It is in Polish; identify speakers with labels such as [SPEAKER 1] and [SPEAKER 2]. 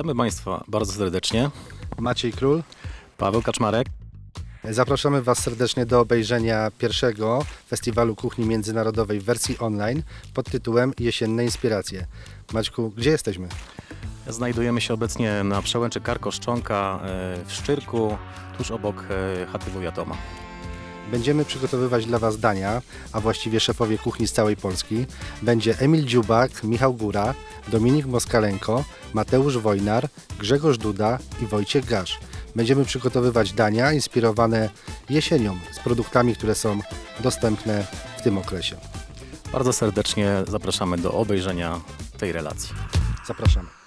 [SPEAKER 1] Witamy Państwa bardzo serdecznie.
[SPEAKER 2] Maciej Król.
[SPEAKER 1] Paweł Kaczmarek.
[SPEAKER 2] Zapraszamy Was serdecznie do obejrzenia pierwszego Festiwalu Kuchni Międzynarodowej w wersji online pod tytułem Jesienne Inspiracje. Maćku, gdzie jesteśmy?
[SPEAKER 1] Znajdujemy się obecnie na przełęczy Karkoszczonka e, w Szczyrku, tuż obok e, chaty wuja Toma.
[SPEAKER 2] Będziemy przygotowywać dla Was dania, a właściwie szefowie kuchni z całej Polski. Będzie Emil Dziubak, Michał Góra, Dominik Moskalenko, Mateusz Wojnar, Grzegorz Duda i Wojciech Gasz. Będziemy przygotowywać dania inspirowane jesienią z produktami, które są dostępne w tym okresie.
[SPEAKER 1] Bardzo serdecznie zapraszamy do obejrzenia tej relacji.
[SPEAKER 2] Zapraszamy.